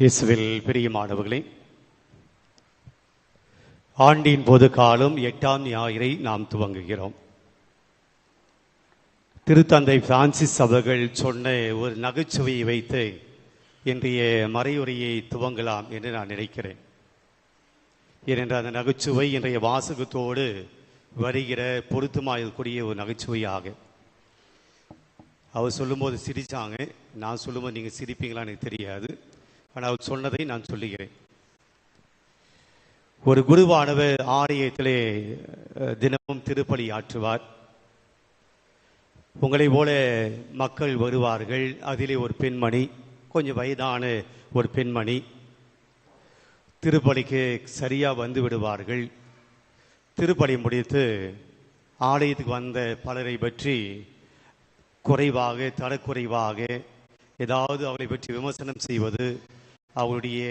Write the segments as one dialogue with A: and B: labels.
A: இயேசுவில் பிரியமானவர்களே ஆண்டின் பொது காலம் எட்டாம் ஞாயிறை நாம் துவங்குகிறோம். திருத்தந்தை பிரான்சிஸ் அவர்கள் சொன்ன ஒரு நகைச்சுவையை வைத்து இன்றைய மறையுரையை துவங்கலாம் என்று நான் நினைக்கிறேன். ஏனென்றால் அந்த நகைச்சுவை இன்றைய வாசகத்தோடு வருகிற பொருத்தமாகக்கூடிய ஒரு நகைச்சுவையாக. அவர் சொல்லும்போது சிரிச்சாங்க. நான் சொல்லும்போது நீங்கள் சிரிப்பீங்களான்னு எனக்கு தெரியாது. ஆனால் அவர் சொன்னதை நான் சொல்லுகிறேன். ஒரு குருவானவர் ஆலயத்திலே தினமும் திருப்பலி ஆற்றுவார். உங்களை போல மக்கள் வருவார்கள். அதிலே ஒரு பெண்மணி கொஞ்சம் வயதான ஒரு பெண்மணி திருப்பலிக்கு சரியா வந்து விடுவார்கள். திருப்பலி முடித்து ஆலயத்துக்கு வந்த பலரை பற்றி குறைவாக தரக்குறைவாக ஏதாவது அவளை பற்றி விமர்சனம் செய்வது அவருடைய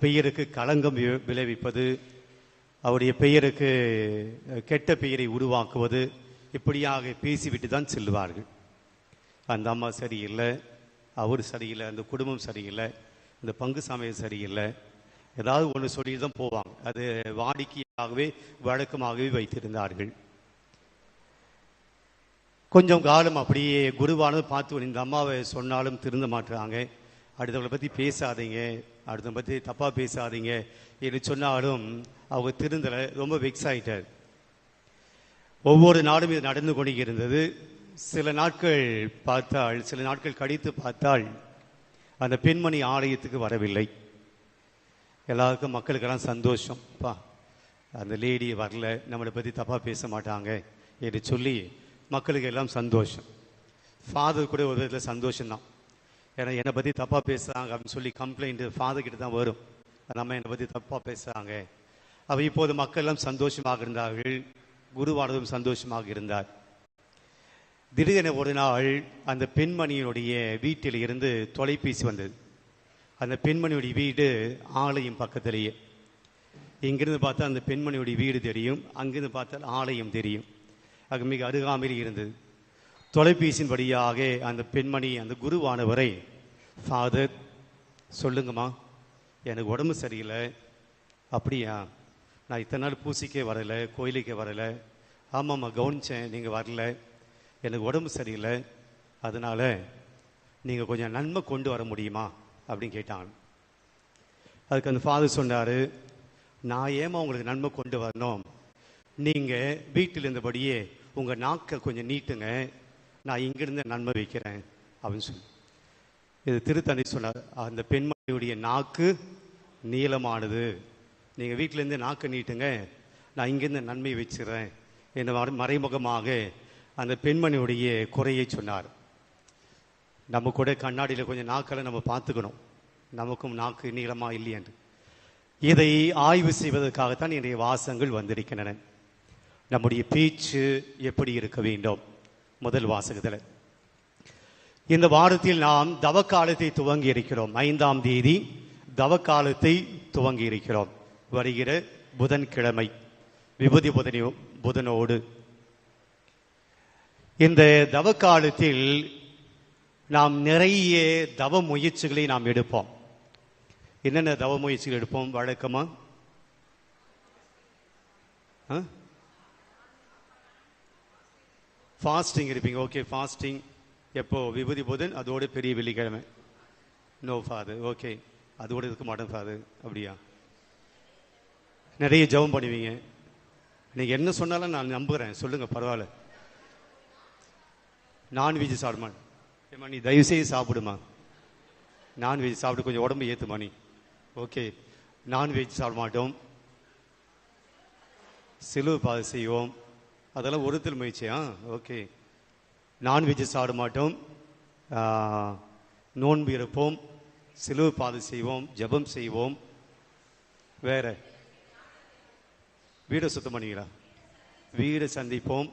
A: பெயருக்கு களங்கம் வி- விளைவிப்பது அவருடைய பெயருக்கு கெட்ட பெயரை உருவாக்குவது இப்படியாக பேசிவிட்டு தான் செல்வார்கள். அந்த அம்மா சரியில்லை அவர் சரியில்லை அந்த குடும்பம் சரியில்லை இந்த பங்கு சமயம் சரியில்லை ஏதாவது ஒன்று சொல்லி தான் போவாங்க. அது வாடிக்கையாகவே வழக்கமாகவே வைத்திருந்தார்கள். கொஞ்சம் காலம் அப்படியே குருவானது பார்த்து இந்த அம்மாவை சொன்னாலும் திருந்த மாட்டுறாங்க அடுத்தவங்களை பற்றி பேசாதீங்க அடுத்தவங்களை பற்றி தப்பாக பேசாதீங்க என்று சொன்னாலும் அவங்க திருந்தலை ரொம்ப வெக்ஸ் ஆகிட்டார் ஒவ்வொரு நாடும் இது நடந்து கொண்டு இருந்தது. சில நாட்கள் பார்த்தால் சில நாட்கள் கடித்து பார்த்தால் அந்த பெண்மணி ஆலயத்துக்கு வரவில்லை. எல்லாருக்கும் மக்களுக்கெல்லாம் சந்தோஷம். பா அந்த லேடி வரல நம்மளை பற்றி தப்பாக பேச மாட்டாங்க என்று சொல்லி மக்களுக்கு எல்லாம் சந்தோஷம். ஃபாதர் கூட ஒரு விதத்தில் சந்தோஷம்தான். ஏன்னா என்னை பற்றி தப்பாக பேசுகிறாங்க அப்படின்னு சொல்லி கம்ப்ளைண்ட் ஃபாதர் கிட்ட தான் வரும். நம்ம என்னை பற்றி தப்பாக பேசுகிறாங்க அப்போ இப்போது மக்கள் எல்லாம் சந்தோஷமாக இருந்தார்கள். குருவானதும் சந்தோஷமாக இருந்தார். திடீரென ஒரு நாள் அந்த பெண்மணியினுடைய வீட்டில் இருந்து தொலைபேசி வந்தது. அந்த பெண்மணியுடைய வீடு ஆலயம் பக்கத்திலேயே. இங்கிருந்து பார்த்தா அந்த பெண்மணியுடைய வீடு தெரியும். அங்கிருந்து பார்த்தால் ஆலயம் தெரியும். அது மிக அருகாமையில் இருந்தது. தொலைபேசியின் வழியாக அந்த பெண்மணி அந்த குருவானவரை ஃபாதர் சொல்லுங்கம்மா. எனக்கு உடம்பு சரியில்லை. அப்படியா? நான் இத்தனை நாள் பூசிக்கே வரலை கோயிலுக்கே வரலை. ஆமாம்மா கவனித்தேன் நீங்கள் வரல. எனக்கு உடம்பு சரியில்லை. அதனால் நீங்கள் கொஞ்சம் நன்மை கொண்டு வர முடியுமா? அப்படின்னு கேட்டாங்க அதுக்கு அந்த ஃபாதர் சொன்னார் நான் ஏமா உங்களுக்கு நன்மை கொண்டு வரணும்? நீங்கள் வீட்டில் இருந்தபடியே உங்கள் நாக்கை கொஞ்சம் நீட்டுங்க. நான் இங்கிருந்து நன்மை வைக்கிறேன். அப்படின்னு சொல்லி. இது திருத்தணி சொன்னார் அந்த பெண்மணியுடைய நாக்கு நீளமானது. நீங்கள் வீட்டிலேருந்து நாக்கு நீட்டுங்க. நான் இங்கேருந்து நன்மை வச்சிடுறேன் என்ற மறைமுகமாக அந்த பெண்மணியுடைய குறையை சொன்னார். நம்ம கூட கண்ணாடியில் கொஞ்சம் நாக்களை நம்ம பார்த்துக்கணும். நமக்கும் நாக்கு நீளமா இல்லையென்று. இதை ஆய்வு செய்வதற்காகத்தான் என்னுடைய வாசங்கள் வந்திருக்கின்றன. நம்முடைய பேச்சு எப்படி இருக்க வேண்டும்? முதல் வாசகத்தில். இந்த வாரத்தில் நாம் தவக்காலத்தை துவங்கி இருக்கிறோம் ஐந்தாம் தேதி தவக்காலத்தை துவங்கி இருக்கிறோம் வருகிற புதன்கிழமை. விபூதி புதனி புதனோடு. இந்த தவக்காலத்தில் நாம் நிறைய தவ முயற்சிகளை நாம் எடுப்போம். என்னென்ன தவ முயற்சிகள் எடுப்போம்? வழக்கமா? ஃபாஸ்டிங் இருப்பீங்க. ஓகே ஃபாஸ்டிங் எப்போ விபூதி புதன் அதோட பெரிய வெள்ளிக்கிழமை. நோ ஃபாதர் ஓகே அதோட இருக்க மாட்டேன் ஃபாதர் அப்படியா? நிறைய ஜெபம் பண்ணுவீங்க. நீங்கள் என்ன சொன்னாலும் நான் நம்புகிறேன். சொல்லுங்கள் பரவாயில்ல. நான்வெஜ் சாப்பிடுமா? ஏம்மா நீ தயவு செய்து சாப்பிடுமா? நான்வெஜ் சாப்பிட்டு கொஞ்சம் உடம்பு ஏற்றுமா நீ? ஓகே நான்வெஜ் சாப்பிட மாட்டோம். சிலுவை பாதை செய்வோம். அதெல்லாம் ஒருத்தல் முயற்சியா? ஓகே நான்வெஜ் சாப்பிட மாட்டோம் நோன்பு இருப்போம். சிலுவை பாதை செய்வோம். ஜெபம் செய்வோம். வேற? வீடை சுத்தம் பண்ணிக்கிறா? வீடை சந்திப்போம்.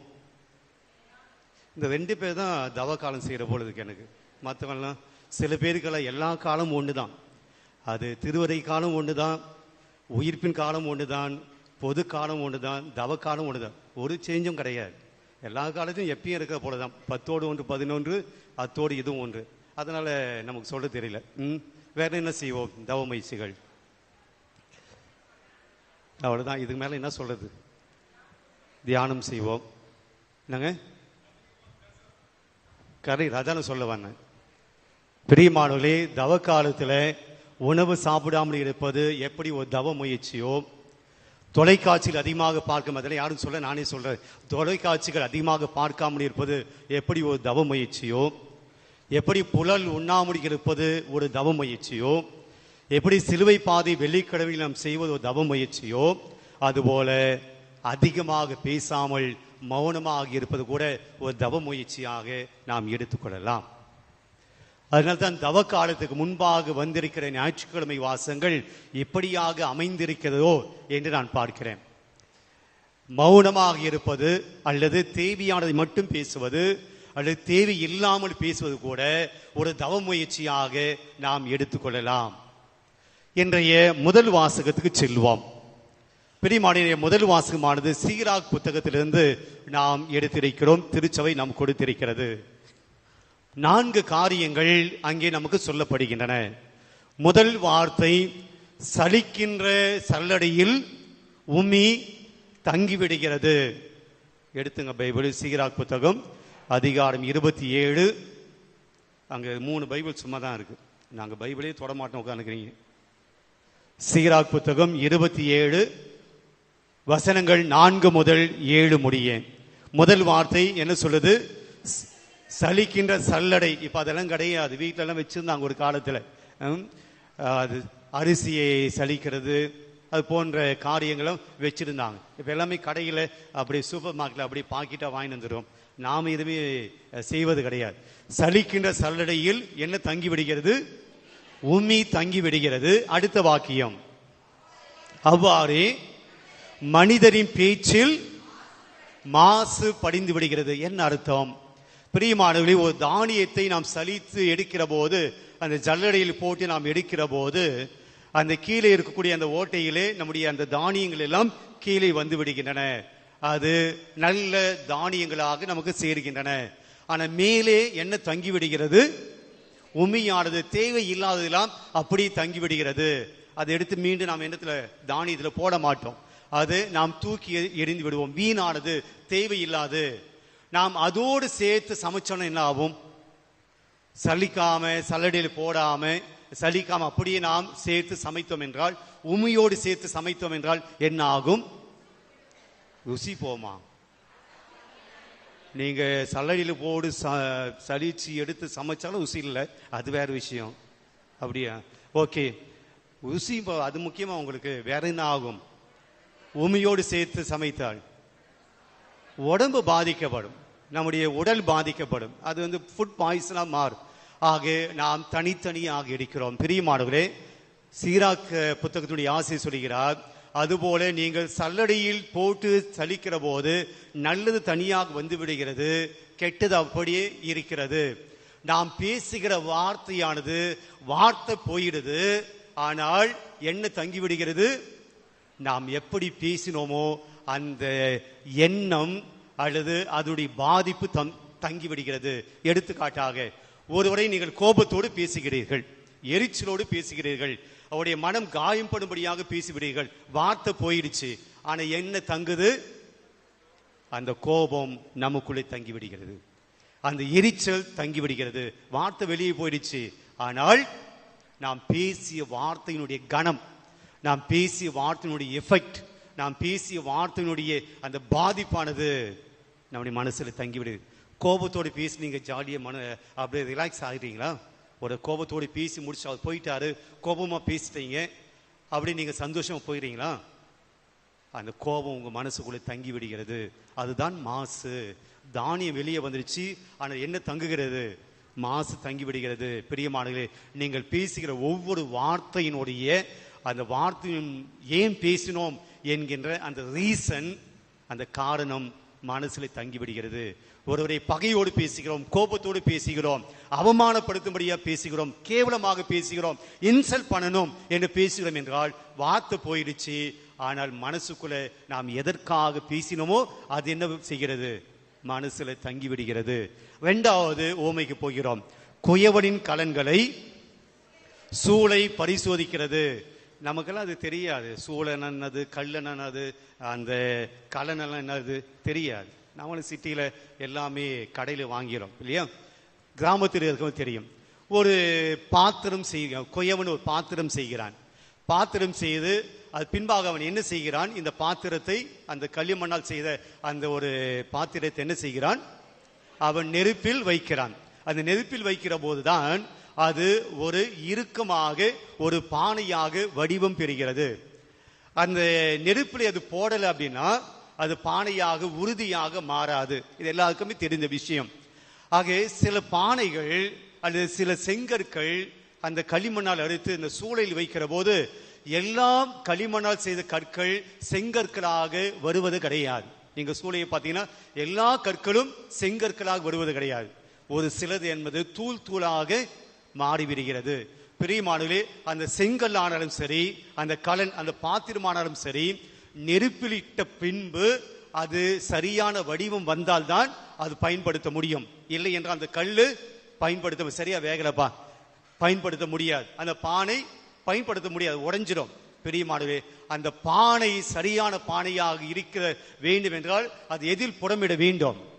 A: இந்த ரெண்டு பேர் தான் தவ காலம் செய்கிற போல இருக்கு எனக்கு. மற்றவங்கலாம் சில பேருக்கெல்லாம் எல்லா காலமும் ஒன்று தான் அது திருவரை காலம் ஒன்று தான் உயிர்ப்பின் காலம் ஒன்று தான் பொது காலம் ஒன்று தான் தவ காலம் ஒன்று தான் ஒரு சேஞ்சும் கிடையாது. எல்லா காலத்தையும் எப்பயும் இருக்கிற போல தான் பத்தோடு ஒன்று பதினொன்று அத்தோடு இதுவும் ஒன்று. அதனால் நமக்கு சொல்ல தெரியல. ம்? வேற என்ன செய்வோம்? தவ முயற்சிகள் அவ்வளவுதான். இதுக்கு மேலே என்ன சொல்கிறது தியானம் செய்வோம். என்னங்க? கரை ராஜான சொல்ல வந்தேன். பிரியமானவர்களே தவ காலத்தில் உணவு சாப்பிடாமல் இருப்பது எப்படி ஒரு தவ முயற்சியோ? தொலைக்காட்சியில் அதிகமாக பார்க்கும். அதில் யாரும் சொல்ல நானே சொல்கிறேன் தொலைக்காட்சிகள் அதிகமாக பார்க்காமல் இருப்பது எப்படி ஒரு தவ முயற்சியோ? எப்படி புலல் உண்ணாமல் இருப்பது ஒரு தவ முயற்சியோ? எப்படி சிலுவை பாதை வெள்ளிக்கிழமையில் நாம் செய்வது ஒரு தவ முயற்சியோ? அதுபோல அதிகமாக பேசாமல் மௌனமாக இருப்பது கூட ஒரு தவ முயற்சியாக நாம் எடுத்துக்கொள்ளலாம். அதனால்தான் தவ காலத்துக்கு முன்பாக வந்திருக்கிற ஞாயிற்றுக்கிழமை வாசங்கள் எப்படியாக அமைந்திருக்கிறதோ என்று நான் பார்க்கிறேன். மௌனமாக இருப்பது அல்லது தேவையானதை மட்டும் பேசுவது அல்லது தேவை இல்லாமல் பேசுவது கூட ஒரு தவ முயற்சியாக நாம் எடுத்துக்கொள்ளலாம். இன்றைய முதல் வாசகத்துக்கு செல்வோம். பிரிமாடைய முதல் வாசகமானது சீராக் புத்தகத்திலிருந்து நாம் எடுத்திருக்கிறோம். திருச்சபை நாம் கொடுத்திருக்கிறது. நான்கு காரியங்கள் அங்கே நமக்கு சொல்லப்படுகின்றன. முதல் வார்த்தை சலிக்கின்ற சல்லடையில் உமி தங்கிவிடுகிறது. எடுத்துங்க பைபிள் சீராக் புத்தகம் அதிகாரம் இருபத்தி ஏழு. அங்கே மூணு பைபிள் சும்மா தான் இருக்கு. நாங்கள் பைபிளே தொடமாட்டோம் உட்காந்துக்கிறீங்க சீராக் புத்தகம் இருபத்தி ஏழு. வசனங்கள் நான்கு முதல் ஏழு முடிய. முதல் வார்த்தை என்ன சொல்லுது? சலிக்கின்ற சல்லடை. இப்ப அதெல்லாம் கிடையாது. வீட்ல எல்லாம் வச்சிருந்தாங்க ஒரு காலத்துல. அது அரிசியை சலிக்கிறது அது போன்ற காரியங்களும் வச்சிருந்தாங்க. இப்ப எல்லாமே கடையில அப்படி சூப்பர் மார்க்கெட்ல அப்படி பாக்கெட்டா வாங்கி வந்துடும் நாம எதுவுமே செய்வது கிடையாது. சலிக்கின்ற சல்லடையில் என்ன தங்கி விடுகிறது? உமி தங்கி விடுகிறது. அடுத்த வாக்கியம். அவ்வாறே மனிதரின் பேச்சில் மாசு படிந்து விடுகிறது. என்ன அர்த்தம்? பிரியமானவர்களே ஒரு தானியத்தை நாம் சலித்து எடுக்கிற போது அந்த ஜல்லடையில் போட்டு நாம் எடுக்கிற போது அந்த கீழே இருக்கக்கூடிய அந்த ஓட்டையிலே நம்முடைய அந்த தானியங்கள் எல்லாம் கீழே வந்து விடுகின்றன. அது நல்ல தானியங்களாக நமக்கு சேர்கின்றன. ஆனா மேலே என்ன தங்கி விடுகிறது? உமியானது தேவை இல்லாததெல்லாம் அப்படி தங்கி விடுகிறது. அதை எடுத்து மீண்டும் நாம் என்னத்துல தானியத்தில் போட மாட்டோம். அது நாம் தூக்கி எரிந்து விடுவோம். வீணானது தேவையில்லாது நாம் அதோடு சேர்த்து சமைச்சோன்னா என்ன ஆகும்? சலிக்காம சல்லடையில் போடாம சலிக்காம அப்படியே நாம் சேர்த்து சமைத்தோம் என்றால் உமியோடு சேர்த்து சமைத்தோம் என்றால் என்ன ஆகும்? ருசி போமா? நீங்க சல்லடியில் போடு ச- சலிச்சு எடுத்து சமைச்சாலும் ருசி இல்லை. அது வேற விஷயம். அப்படியா? ஓகே. ருசி இப்போ அது முக்கியமா உங்களுக்கு. வேற என்ன ஆகும்? உமியோடு சேர்த்து சமைத்தால். உடம்பு பாதிக்கப்படும். நம்முடைய உடல் பாதிக்கப்படும். அது வந்து ஃபுட் பாய்சனாக மாறும். ஆக நாம் தனித்தனியாக இருக்கிறோம். பிரியமானவர்களே சீராக் புத்தகத்துடைய ஆசை சொல்கிறார் அதுபோல நீங்கள் சல்லடையில் போட்டு சலிக்கிற போது நல்லது தனியாக வந்து விடுகிறது கெட்டது அப்படியே இருக்கிறது. நாம் பேசுகிற வார்த்தையானது வார்த்தை போயிடுது ஆனால் என்ன தங்கி விடுகிறது. நாம் எப்படி பேசினோமோ அந்த எண்ணம் அல்லது அதனுடைய பாதிப்பு தம் தங்கி விடுகிறது எடுத்துக்காட்டாக ஒருவரை நீங்கள் கோபத்தோடு பேசுகிறீர்கள் எரிச்சலோடு பேசுகிறீர்கள் அவருடைய மனம் காயம்படும்படியாக பேசிவிடுகிறீர்கள் வார்த்தை போயிடுச்சு ஆனா என்ன தங்குது? அந்த கோபம் நமக்குள்ளே தங்கி விடுகிறது அந்த எரிச்சல் தங்கி விடுகிறது வார்த்தை வெளியே போயிடுச்சு. ஆனால் நாம் பேசிய வார்த்தையினுடைய கணம் நாம் பேசிய வார்த்தையினுடைய எஃபெக்ட் நாம் பேசிய வார்த்தையினுடைய அந்த பாதிப்பானது நம்முடைய மனசில் தங்கிவிடுது கோபத்தோடு பேசி நீங்கள் ஜாலியாக மன அப்படியே ரிலாக்ஸ் ஆகுறீங்களா ஒரு கோபத்தோடு பேசி முடிச்சு அவர் போயிட்டாரு கோபமாக பேசிட்டீங்க. அப்படி நீங்கள் சந்தோஷமாக போயிடுறீங்களா அந்த கோபம் உங்கள் மனசுக்குள்ளே தங்கி விடுகிறது. அதுதான் மாசு. தானியம் வெளியே வந்துருச்சு ஆனால் என்ன தங்குகிறது? மாசு தங்கி விடுகிறது. பிரியமானங்களே நீங்கள் பேசுகிற ஒவ்வொரு வார்த்தையினுடைய அந்த வார்த்தையும் ஏன் பேசினோம் என்கின்ற அந்த ரீசன் அந்த காரணம் மனசில் தங்கி விடுகிறது ஒருவரை பகையோடு பேசுகிறோம் கோபத்தோடு பேசுகிறோம் அவமானப்படுத்தும்படியா பேசுகிறோம் கேவலமாக பேசுகிறோம் இன்சல்ட் பண்ணணும் என்று பேசுகிறோம் என்றால் வார்த்தை போயிடுச்சு. ஆனால் மனசுக்குள்ள நாம் எதற்காக பேசினோமோ அது என்ன செய்கிறது? மனசுல தங்கி விடுகிறது ஓமைக்கு போகிறோம். குயவனின் கலன்களை சூளை பரிசோதிக்கிறது. நமக்கெல்லாம் அது தெரியாது. சூழன் என்னது கல்லன் என்னது அந்த கலனெல்லாம் என்னது தெரியாது. நம்மளும் சிட்டியில் எல்லாமே கடையில் வாங்கிறோம் இல்லையா? கிராமத்தில் இருக்கவும் தெரியும். ஒரு பாத்திரம் செய்ய கொய்யவன் ஒரு பாத்திரம் செய்கிறான். பாத்திரம் செய்து அது பின்பாக அவன் என்ன செய்கிறான்? இந்த பாத்திரத்தை அந்த களிமண்ணால் செய்த அந்த ஒரு பாத்திரத்தை என்ன செய்கிறான்? அவன் நெருப்பில் வைக்கிறான். அந்த நெருப்பில் வைக்கிற போதுதான் அது ஒரு இறுக்கமாக ஒரு பானையாக வடிவம் பெறுகிறது. அந்த நெருப்பில் அது போடலை அப்படின்னா அது பானையாக உறுதியாக மாறாது. இது எல்லாருக்குமே தெரிந்த விஷயம். ஆக சில பானைகள் அல்லது சில செங்கற்கள் அந்த களிமண்ணால் அறுத்து இந்த சூளையில் வைக்கிற போது எல்லாம் களிமண்ணால் செய்த கற்கள் செங்கற்களாக வருவது கிடையாது. நீங்கள் சூளையை பார்த்தீங்கன்னா எல்லா கற்களும் செங்கற்களாக வருவது கிடையாது. ஒரு சிலது என்பது தூள் தூளாக மாறிவிடுகிறது. பிரியமானவர்களே அந்த செங்கல் ஆனாலும் சரி அந்த கலன் அந்த பாத்திரமானாலும் சரி நெருப்பிலிட்ட பின்பு அது சரியான வடிவம் வந்தால்தான் அது பயன்படுத்த முடியும். இல்லை என்றால் அந்த கல்லு பயன்படுத்த சரியா வேகலப்பா? பயன்படுத்த முடியாது. அந்த பானை பயன்படுத்த முடியாது. உடைஞ்சிரும். பெரியமானவே அந்த பானை சரியான பானையாக இருக்கிற வேண்டும் என்றால் அது எதில் புடமிட வேண்டும்?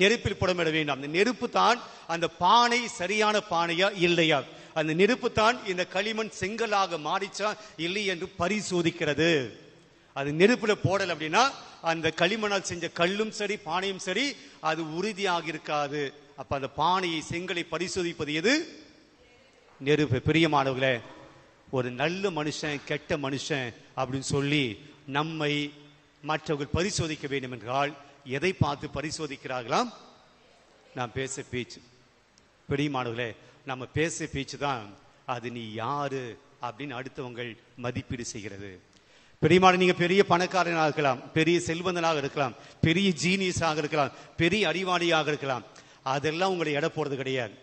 A: நெருப்பில் புடமிட வேண்டாம். அந்த நெருப்பு தான் அந்த பானை சரியான பானையா இல்லையா? அந்த நெருப்பு தான் இந்த களிமண் செங்கலாக மாறிச்சா இல்லை என்று பரிசோதிக்கிறது. அது நெருப்புல போடல அப்படின்னா அந்த களிமண்ணால் செஞ்ச கல்லும் சரி பானையும் சரி அது உறுதியாக இருக்காது. அப்ப அந்த பானையை செங்கலை பரிசோதிப்பது எது? நெருப்பு. பிரியமானவர்களே ஒரு நல்ல மனுஷன் கெட்ட மனுஷன் அப்படின்னு சொல்லி நம்மை மற்றவர்கள் பரிசோதிக்க வேண்டும் என்றால் எதை பார்த்து பரிசோதிக்கிறார்களாம்? நான் பேச பேச்சு. பிரியமானவர்களே நம்ம பேச பேச்சு தான் அது நீ யாரு அப்படின்னு அடுத்தவங்கள் மதிப்பீடு செய்கிறது. பெரியமான நீங்க பெரிய பணக்காரனாக இருக்கலாம் பெரிய செல்வந்தனாக இருக்கலாம் பெரிய ஜீனியஸாக இருக்கலாம் பெரிய அறிவாளியாக இருக்கலாம். அதெல்லாம் உங்களை எடை போடுறது கிடையாது.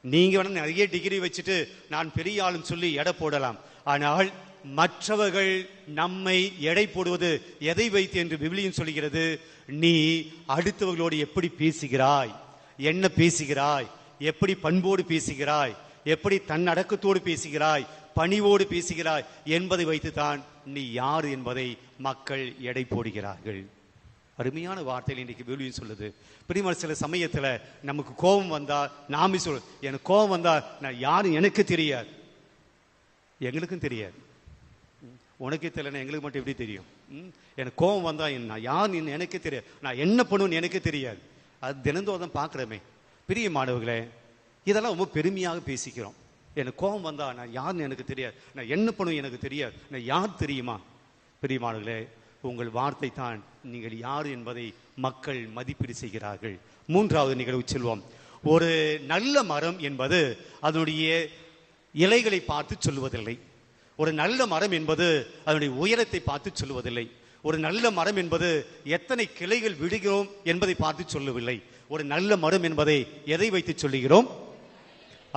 A: நீங்க வேணா நிறைய டிகிரி வச்சுட்டு நான் பெரிய ஆளுன்னு சொல்லி எடை போடலாம். ஆனால் மற்றவர்கள் நம்மை எடை போடுவது எதை வைத்து என்று விவிலியம் சொல்கிறது நீ அடுத்தவர்களோடு எப்படி பேசுகிறாய்? என்ன பேசுகிறாய்? எப்படி பண்போடு பேசுகிறாய்? எப்படி தன் அடக்கத்தோடு பேசுகிறாய்? பணிவோடு பேசுகிறாய்? என்பதை வைத்துதான் நீ யார் என்பதை மக்கள் எடை போடுகிறார்கள். அருமையான வார்த்தையில் இன்றைக்கு விவிலியம் சொல்லுது. பிரிமர் சில சமயத்தில் நமக்கு கோபம் வந்தால் நாமே சொல் எனக்கு கோபம் வந்தால் நான் யாரும் எனக்கு தெரியாது. எங்களுக்கும் தெரியாது. உனக்கே தெரியலன்னா எங்களுக்கு மட்டும் எப்படி தெரியும்? ம், எனக்கு கோபம் வந்தா என்ன- நான் யார் எனக்கே தெரியாது. நான் என்ன பண்ணுவேன்னு எனக்கே தெரியாது. அது தினந்தோறும் பார்க்குறோமே. பெரிய மாணவர்களே இதெல்லாம் ரொம்ப பெருமையாக பேசிக்கிறோம். எனக்கு கோபம் வந்தா நான் யாருன்னு எனக்கு தெரியாது. நான் என்ன பண்ணுவேன் எனக்கு தெரியாது. நான் யார் தெரியுமா? பிரியமானவர்களே உங்கள் வார்த்தை தான் நீங்கள் யார் என்பதை மக்கள் மதிப்பீடு செய்கிறார்கள். மூன்றாவது நிகழ்வு செல்வோம். ஒரு நல்ல மரம் என்பது அதனுடைய இலைகளை பார்த்து சொல்லுவதில்லை ஒரு நல்ல மரம் என்பது அதனுடைய உயரத்தை பார்த்து சொல்லுவதில்லை. ஒரு நல்ல மரம் என்பது எத்தனை கிளைகள் விடுகிறோம் என்பதை பார்த்து சொல்லவில்லை ஒரு நல்ல மரம் என்பதை எதை வைத்து சொல்லுகிறோம்?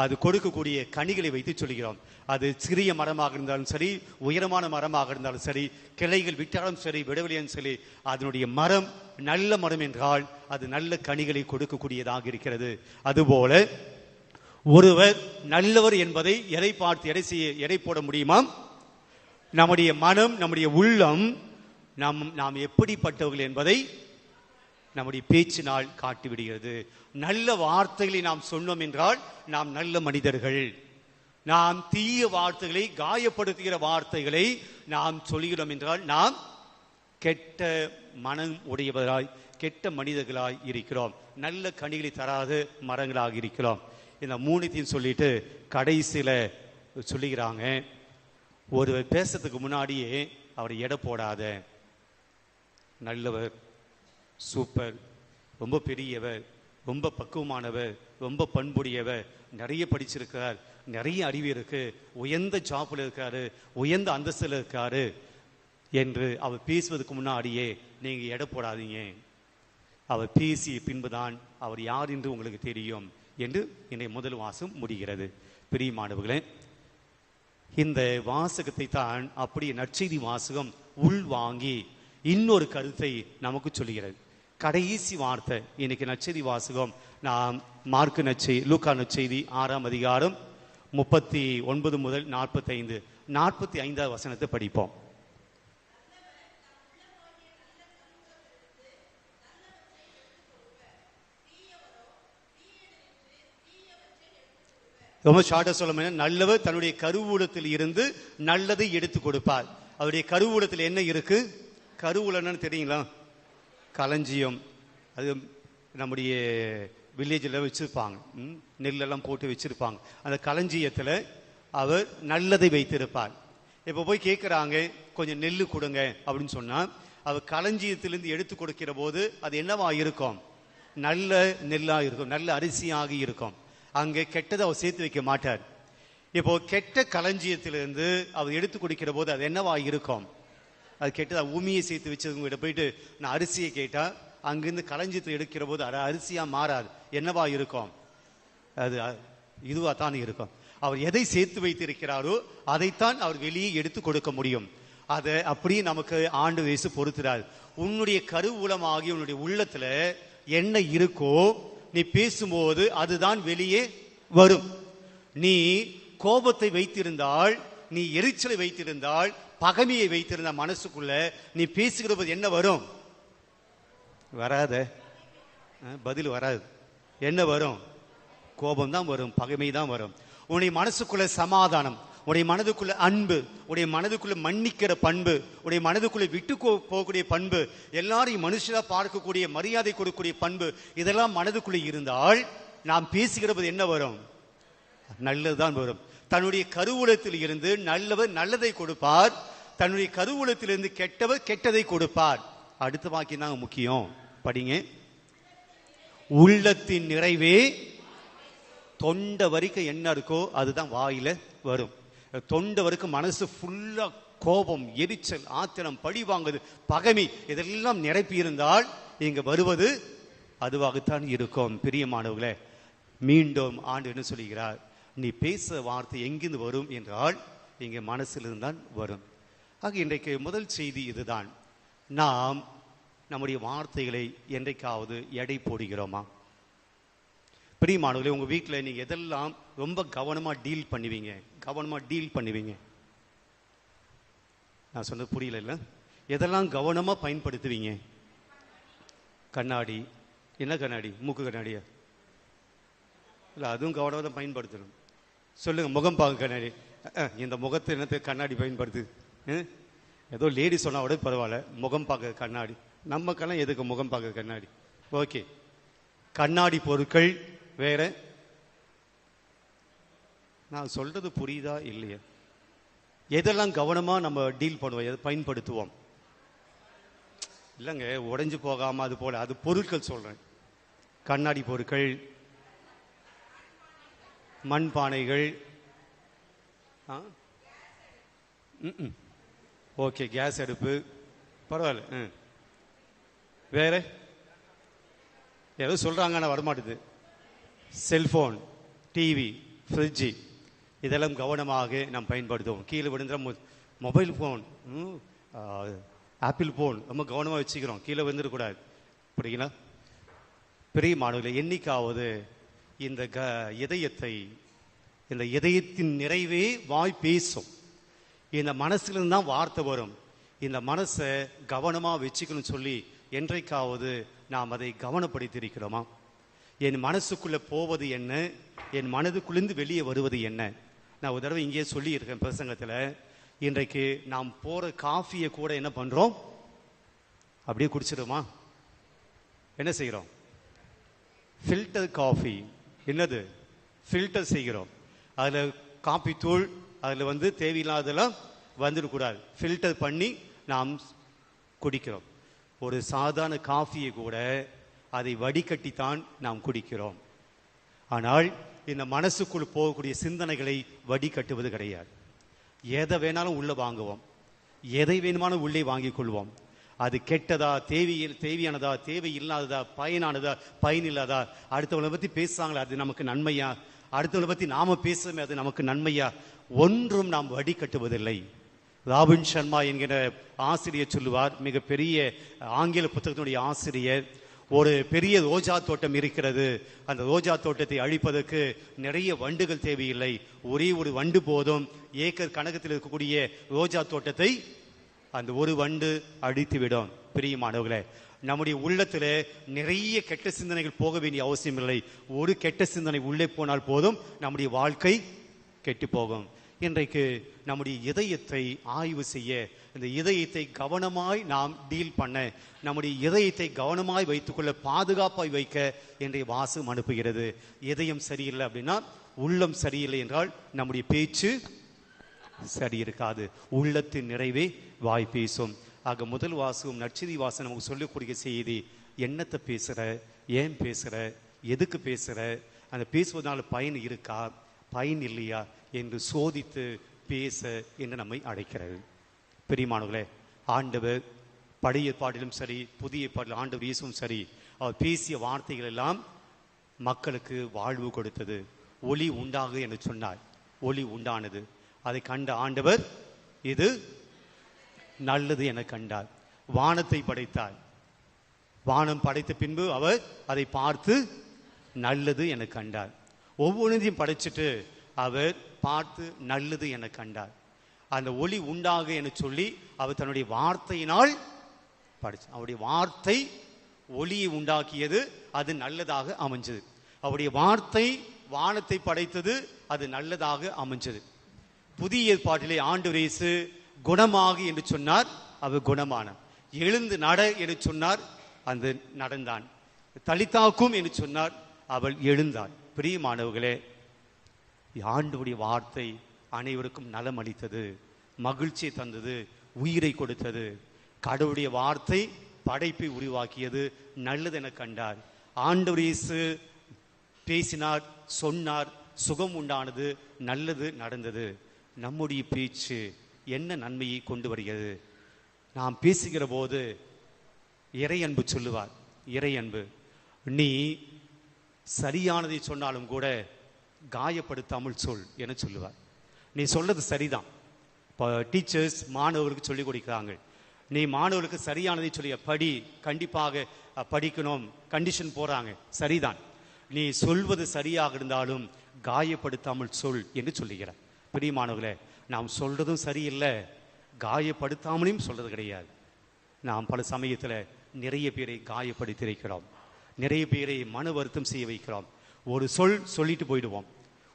A: அது கொடுக்கக்கூடிய கனிகளை வைத்து சொல்கிறோம் அது சிறிய மரமாக இருந்தாலும் சரி உயரமான மரமாக இருந்தாலும் சரி கிளைகள் விட்டாலும் சரி விடவில்லையும் சரி அதனுடைய மரம் நல்ல மரம் என்றால் அது நல்ல கனிகளை கொடுக்கக்கூடியதாக இருக்கிறது. அதுபோல ஒருவர் நல்லவர் என்பதை எதை பார்த்து எடை செய்ய எடை போட முடியுமா? நம்முடைய மனம் நம்முடைய உள்ளம் நாம் நாம் எப்படிப்பட்டவர்கள் என்பதை நம்முடைய பேச்சினால் காட்டிவிடுகிறது. நல்ல வார்த்தைகளை நாம் சொன்னோம் என்றால் நாம் நல்ல மனிதர்கள். நாம் தீய வார்த்தைகளை காயப்படுத்துகிற வார்த்தைகளை நாம் சொல்கிறோம் என்றால் நாம் கெட்ட மனம் உடையவராய் கெட்ட மனிதர்களாய் இருக்கிறோம். நல்ல கனிகளை தராத மரங்களாக இருக்கிறோம். இந்த மூணுத்தையும் சொல்லிட்டு கடைசியில் சொல்லிக்கிறாங்க ஒருவர் பேசுறதுக்கு முன்னாடியே அவர் எடை போடாத. நல்லவர் சூப்பர் ரொம்ப பெரியவர் ரொம்ப பக்குவமானவர் ரொம்ப பண்புடையவர் நிறைய படிச்சிருக்கிறார் நிறைய அறிவு இருக்கு உயர்ந்த ஜாப்பில் இருக்காரு உயர்ந்த அந்தஸ்தில் இருக்காரு என்று அவர் பேசுவதற்கு முன்னாடியே நீங்கள் எடை போடாதீங்க. அவர் பேசிய பின்புதான் அவர் யார் என்று உங்களுக்கு தெரியும். என்று இன்றைய முதல் வாசம் முடிகிறது. பிரியமானவர்களே இந்த வாசகத்தை தான் அப்படியே நற்செய்தி வாசகம் உள்வாங்கி இன்னொரு கருத்தை நமக்கு சொல்லுகிறது. கடைசி வார்த்தை இன்னைக்கு நச்செய்தி வாசகம். நாம் மார்க்கு நச்செய் லூக்கா நச்செய்தி ஆறாம் அதிகாரம் முப்பத்தி ஒன்பது முதல் நாற்பத்தைந்து நாற்பத்தி ஐந்தாவது வசனத்தை படிப்போம். ரொம்ப ஷார்ட்டாக சொல்ல நல்லவர் தன்னுடைய கருவூலத்தில் இருந்து நல்லதை எடுத்து கொடுப்பார். அவருடைய கருவூலத்தில் என்ன இருக்கு? கருவூலன்னு தெரியுங்களா? களஞ்சியம். அது நம்முடைய வில்லேஜில் வச்சுருப்பாங்க. ம், நெல்லெல்லாம் போட்டு வச்சுருப்பாங்க. அந்த களஞ்சியத்தில் அவர் நல்லதை வைத்திருப்பார். இப்போ போய் கேட்குறாங்க கொஞ்சம் நெல் கொடுங்க அப்படின்னு சொன்னால் அவர் களஞ்சியத்திலிருந்து எடுத்து கொடுக்கிற போது அது என்னவா இருக்கும்? நல்ல நெல்லாக இருக்கும் நல்ல அரிசியாக இருக்கும். அங்கே கெட்டதை அவர் சேர்த்து வைக்க மாட்டார். இப்போ கெட்ட களஞ்சியத்திலிருந்து அவர் எடுத்து குடிக்கிற போது அது என்னவா இருக்கும்? அது கெட்டதா உமியை சேர்த்து வச்சவங்க போயிட்டு நான் அரிசியை கேட்டால் அங்கிருந்து களஞ்சியத்தை எடுக்கிற போது அது அரிசியாக மாறாது. என்னவா இருக்கும்? அது இதுவாக தான் இருக்கும். அவர் எதை சேர்த்து வைத்திருக்கிறாரோ அதைத்தான் அவர் வெளியே எடுத்து கொடுக்க முடியும். அதை அப்படியே நமக்கு ஆண்டு வயசு பொறுத்துறாரு. உன்னுடைய கருவூலமாகி உன்னுடைய உள்ளத்தில் என்ன இருக்கோ நீ பேசும்போது அதுதான் வெளியே வரும். நீ கோபத்தை வைத்திருந்தால் நீ எரிச்சலை வைத்திருந்தால் பகைமையை வைத்திருந்த மனசுக்குள்ள நீ பேசுகிற போது என்ன வரும்? வராத. பதில் வராது. என்ன வரும்? கோபம் தான் வரும் பகைமை தான் வரும். உன்னை மனசுக்குள்ள சமாதானம் உடைய மனதுக்குள்ள அன்பு உடைய மனதுக்குள்ள மன்னிக்கிற பண்பு உடைய மனதுக்குள்ள விட்டு போகக்கூடிய பண்பு எல்லாரையும் மனுஷராக பார்க்கக்கூடிய மரியாதை கொடுக்கக்கூடிய பண்பு இதெல்லாம் மனதுக்குள்ளே இருந்தால் நாம் பேசுகிறபோது என்ன வரும்? நல்லதுதான் வரும். தன்னுடைய கருவூலத்தில் இருந்து நல்லவர் நல்லதை கொடுப்பார். தன்னுடைய கருவூலத்திலிருந்து கெட்டவர் கெட்டதை கொடுப்பார். அடுத்த வாக்கியம் தான் முக்கியம். படிங்க. உள்ளத்தின் நிறைவே தொண்டை வரைக்கும் என்ன இருக்கோ அதுதான் வாயில வரும். தொண்டை வரைக்கும் மனசு ஃபுல்லா கோபம் எரிச்சல் ஆத்திரம் பழி வாங்குது பகைமை இதெல்லாம் நிரப்பி இருந்தால் வருவது அதுவாகத்தான் இருக்கும். பிரியமானவர்களே மீண்டும் ஆண்டு என்ன சொல்கிறார் நீ பேச வார்த்தை எங்கிருந்து வரும் என்றால் இங்கே மனசிலிருந்து தான் வரும். ஆக இன்றைக்கு முதல் செய்தி இதுதான். நாம் நம்முடைய வார்த்தைகளை என்றைக்காவது எடை போடுகிறோமா? பிரியமானவர்களே உங்கள் வீட்டில் நீங்கள் எதெல்லாம் ரொம்ப கவனமாக டீல் பண்ணுவீங்க? கவனமாக டீல் பண்ணுவீங்க? நான் சொன்னது புரியல இல்லை எதெல்லாம் கவனமாக பயன்படுத்துவீங்க? கண்ணாடி. என்ன கண்ணாடி? மூக்கு கண்ணாடியா? இல்லை அதுவும் கவனமாக தான் பயன்படுத்தணும். சொல்லுங்கள் முகம் பார்க்க கண்ணாடி. இந்த முகத்தை என்னத்தை கண்ணாடி பயன்படுத்து? ஏதோ லேடி சொன்னால் கூட பரவாயில்ல முகம் பார்க்க கண்ணாடி. நமக்கெல்லாம் எதுக்கு முகம் பார்க்க கண்ணாடி? ஓகே. கண்ணாடி பொருட்கள் வேற? நான் சொல்றது புரியுதா இல்லையா? எதெல்லாம் கவனமா நம்ம டீல் பண்ணுவோம் எதை பயன்படுத்துவோம்? இல்லைங்க உடைஞ்சு போகாம அது போல அது பொருட்கள் சொல்றேன். கண்ணாடி பொருட்கள் மண் பானைகள் ஆ? ஓகே கேஸ் அடுப்பு. பரவாயில்ல ம். வேற? ஏதோ சொல்கிறாங்க ஆனால் வரமாட்டுது. செல்ஃபோன் டிவி ஃப்ரிட்ஜு இதெல்லாம் கவனமாக நாம் பயன்படுத்துவோம். கீழே விழுந்துற மொ- மொபைல் ஃபோன் ம், ஆப்பிள் ஃபோன் ரொம்ப கவனமாக வச்சுக்கிறோம். கீழே விழுந்துடக்கூடாது புரியுங்களா பெரிய மாணவர்களை என்னைக்காவது இந்த க இதயத்தை இந்த இதயத்தின் நிறைவே வாய் பேசும். இந்த மனசுலேருந்து தான் வார்த்தை வரும். இந்த மனசை கவனமாக வச்சுக்கணும்னு சொல்லி என்றைக்காவது நாம் அதை கவனப்படுத்தியிருக்கிறோமா? என் மனசுக்குள்ள போவது என்ன? என் மனதுக்குள்ளிருந்து வெளியே வருவது என்ன? நான் ஒரு தடவை இங்கேயே சொல்லியிருக்கேன் பிரசங்கத்தில். இன்றைக்கு நாம் போகிற காஃபியை கூட என்ன பண்ணுறோம் அப்படியே குடிச்சிடுமா என்ன செய்கிறோம் ஃபில்டர் காஃபி என்னது? ஃபில்டர் செய்கிறோம். அதில் காஃபி தூள் அதில் வந்து தேவையில்லாதெல்லாம் வந்துடக்கூடாது ஃபில்டர் பண்ணி நாம் குடிக்கிறோம். ஒரு சாதாரண காஃபியை கூட அதை வடிகட்டித்தான் நாம் குடிக்கிறோம். ஆனால் இந்த மனசுக்குள் போகக்கூடிய சிந்தனைகளை வடிகட்டுவது கிடையாது. எதை வேணாலும் உள்ளே வாங்குவோம். எதை வேணுமானும் உள்ளே வாங்கிக் கொள்வோம். அது கெட்டதா தேவையில் தேவையானதா தேவை இல்லாததா பயனானதா பயன் இல்லாதா அடுத்தவங்களை பற்றி பேசுகிறாங்களா அது நமக்கு நன்மையா? அடுத்தவங்களை பற்றி நாம பேசுறோமே அது நமக்கு நன்மையா? ஒன்றும் நாம் வடிகட்டுவதில்லை. ராபின் சர்மா என்கிற ஆசிரியர் சொல்லுவார் மிகப்பெரிய ஆங்கில புத்தகத்தினுடைய ஆசிரியர் ஒரு பெரிய ரோஜா தோட்டம் இருக்கிறது. அந்த ரோஜா தோட்டத்தை அழிப்பதற்கு நிறைய வண்டுகள் தேவையில்லை. ஒரே ஒரு வண்டு போதும். ஏக்கர் கணக்கத்தில் இருக்கக்கூடிய ரோஜா தோட்டத்தை அந்த ஒரு வண்டு அழித்து விடும் பிரியமானவர்களே நம்முடைய உள்ளத்தில் நிறைய கெட்ட சிந்தனைகள் போக வேண்டிய அவசியம் இல்லை. ஒரு கெட்ட சிந்தனை உள்ளே போனால் போதும். நம்முடைய வாழ்க்கை கெட்டு போகும். இன்றைக்கு நம்முடைய இதயத்தை ஆய்வு செய்ய இந்த இதயத்தை கவனமாய் நாம் டீல் பண்ண நம்முடைய இதயத்தை கவனமாய் வைத்துக்கொள்ள பாதுகாப்பாய் வைக்க இன்றைய வாசம் அனுப்புகிறது. இதயம் சரியில்லை அப்படின்னா உள்ளம் சரியில்லை என்றால் நம்முடைய பேச்சு சரி இருக்காது. உள்ளத்தின் நிறைவே வாய் பேசும். ஆக முதல் வாசகம் நற்செய்தி வாசம் நமக்கு சொல்லக்கூடிய செய்தி என்னத்தை பேசுற ஏன் பேசுற எதுக்கு பேசுற அந்த பேசுவதனால பயன் இருக்கா பயன் இல்லையா என்று சோதித்து பேச என்று நம்மை அழைக்கிறது. பெரியமானவர்களே ஆண்டவர் பழைய பாட்டிலும் சரி புதிய பாடல் ஆண்டவர் இயேசும் சரி அவர் பேசிய வார்த்தைகள் எல்லாம் மக்களுக்கு வாழ்வு கொடுத்தது. ஒளி உண்டாகு என்று சொன்னார். ஒளி உண்டானது. அதை கண்ட ஆண்டவர் இது நல்லது என கண்டார். வானத்தை படைத்தார். வானம் படைத்த பின்பு அவர் அதை பார்த்து நல்லது என கண்டார். ஒவ்வொன்றையும் படைச்சிட்டு அவர் பார்த்து நல்லது என கண்டார். அந்த ஒளி உண்டாக என சொல்லி அவர் தன்னுடைய வார்த்தையினால் படைச்சு அவருடைய வார்த்தை ஒளியை உண்டாக்கியது அது நல்லதாக அமைஞ்சது. அவருடைய வார்த்தை வானத்தை படைத்தது அது நல்லதாக அமைஞ்சது. புதிய ஏற்பாட்டிலே ஆண்டு வயசு குணமாகு என்று சொன்னார் அவர் குணமானார். எழுந்து நட என்று சொன்னார் அந்த நடந்தான். தலித்தாக்கும் என்று சொன்னார் அவள் எழுந்தாள். பிரியமானவர்களே ஆண்டுடைய வார்த்தை அனைவருக்கும் நலம் அளித்தது மகிழ்ச்சியை தந்தது உயிரை கொடுத்தது. கடவுளுடைய வார்த்தை படைப்பை உருவாக்கியது நல்லது என கண்டார். ஆண்டவர் இயேசு பேசினார் சொன்னார் சுகம் உண்டானது நல்லது நடந்தது. நம்முடைய பேச்சு என்ன நன்மையை கொண்டு வருகிறது? நாம் பேசுகிற போது இறை அன்பு சொல்லுவார் இறை அன்பு. நீ சரியானதை சொன்னாலும் கூட காயப்படுத்தாமல் சொல் என சொல்லுவார். நீ சொல்றது சரிதான். இப்போ டீச்சர்ஸ் மாணவர்களுக்கு சொல்லிக் கொடுக்கிறாங்க. நீ மாணவர்களுக்கு சரியானதை சொல்லிய படி கண்டிப்பாக படிக்கணும் கண்டிஷன் போறாங்க சரிதான். நீ சொல்வது சரியாக இருந்தாலும் காயப்படுத்தாமல் சொல் என்று சொல்லுகிறார். பிரியமானவர்களே நாம் சொல்றதும் சரியில்லை. காயப்படுத்தாமலையும் சொல்றது கிடையாது. நாம் பல சமயத்தில் நிறைய பேரை காயப்படுத்தியிருக்கிறோம். நிறைய பேரை மன வருத்தம் செய்ய வைக்கிறோம். ஒரு சொல் சொல்லிட்டு போயிடுவோம்.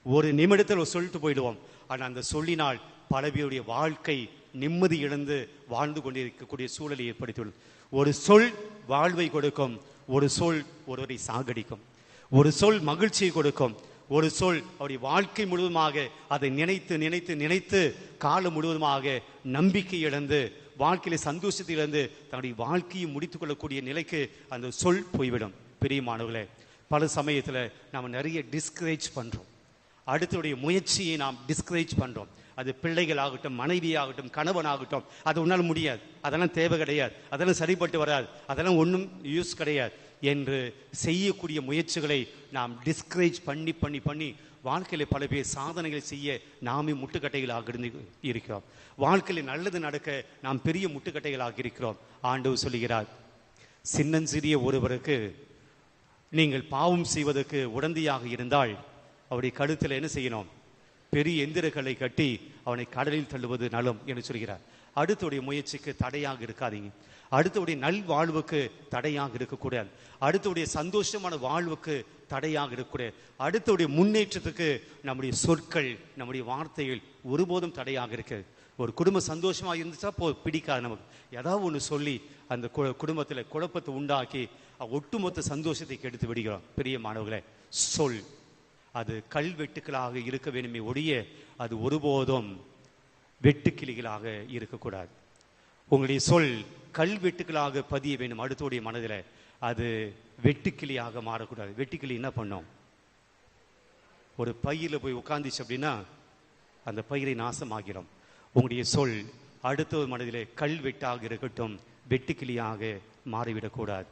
A: ஒரு நிமிடத்தில் ஒரு சொல்லிட்டு போயிடுவோம். ஆனால் அந்த சொல்லினால் பல பேருடைய வாழ்க்கை நிம்மதி இழந்து வாழ்ந்து கொண்டிருக்கக்கூடிய சூழலை ஏற்படுத்தியுள்ளது ஒரு சொல் வாழ்வை கொடுக்கும். ஒரு சொல் ஒருவரை சாகடிக்கும். ஒரு சொல் மகிழ்ச்சியை கொடுக்கும். ஒரு சொல் அவருடைய வாழ்க்கை முழுவதுமாக அதை நினைத்து நினைத்து நினைத்து காலம் முழுவதுமாக நம்பிக்கை இழந்து வாழ்க்கையில சந்தோஷத்தை இழந்து தன்னுடைய வாழ்க்கையை முடித்துக் கொள்ளக்கூடிய நிலைக்கு அந்த சொல் போய்விடும். பிரியமானவர்களே பல சமயத்தில் நாம் நிறைய டிஸ்கரேஜ் பண்ணுறோம் அடுத்தடைய முயற்சியை நாம் டிஸ்கரேஜ் பண்ணுறோம் அது பிள்ளைகள் ஆகட்டும் கணவனாகட்டும் கணவன் ஆகட்டும் அது உன்னால் முடியாது. அதெல்லாம் தேவை கிடையாது. அதெல்லாம் சரிப்பட்டு வராது. அதெல்லாம் ஒன்றும் யூஸ் கிடையாது என்று செய்யக்கூடிய முயற்சிகளை நாம் டிஸ்கரேஜ் பண்ணி பண்ணி பண்ணி வாழ்க்கையில் பல பேர் சாதனைகளை செய்ய நாமே முட்டுக்கட்டைகளாக இருந்து இருக்கிறோம். வாழ்க்கையில் நல்லது நடக்க நாம் பெரிய முட்டுக்கட்டைகளாக இருக்கிறோம். ஆண்டவர் சொல்லுகிறார் சின்னஞ்சிறிய ஒருவருக்கு நீங்கள் பாவம் செய்வதற்கு உடந்தையாக இருந்தால் அவருடைய கழுத்தில் என்ன செய்யணும்? பெரிய எந்திரங்களை கட்டி அவனை கடலில் தள்ளுவது நலம் என்று சொல்கிறார். அடுத்தவுடைய முயற்சிக்கு தடையாக இருக்காதீங்க. அடுத்தவுடைய நல் வாழ்வுக்கு தடையாக இருக்கக்கூடாது. அடுத்தவுடைய சந்தோஷமான வாழ்வுக்கு தடையாக இருக்கக்கூடாது. அடுத்தவுடைய முன்னேற்றத்துக்கு நம்முடைய சொற்கள் நம்முடைய வார்த்தைகள் ஒருபோதும் தடையாக இருக்கிறது ஒரு குடும்பம் சந்தோஷமா இருந்துச்சா போ பிடிக்காது நமக்கு. ஏதாவது ஒன்று சொல்லி அந்த குடும்பத்தில் குழப்பத்தை உண்டாக்கி ஒட்டுமொத்த சந்தோஷத்தை கெடுத்து விடுகிறோம் பெரிய மாணவர்களே சொல். அது கல்வெட்டுக்களாக இருக்க வேண்டுமே ஒழிய அது ஒருபோதும் வெட்டுக்கிளிகளாக இருக்கக்கூடாது. உங்களுடைய சொல் கல்வெட்டுக்களாக பதிய வேண்டும் அடுத்தோடைய மனதில். அது வெட்டுக்கிளியாக மாறக்கூடாது. வெட்டுக்கிளி என்ன பண்ணும்? ஒரு பையில போய் உட்காந்துச்சு அப்படின்னா அந்த பயிரை நாசமாகிறோம் உங்களுடைய சொல் அடுத்த மனதிலே கல்வெட்டாக இருக்கட்டும் வெட்டுக்கிளியாக மாறிவிடக்கூடாது.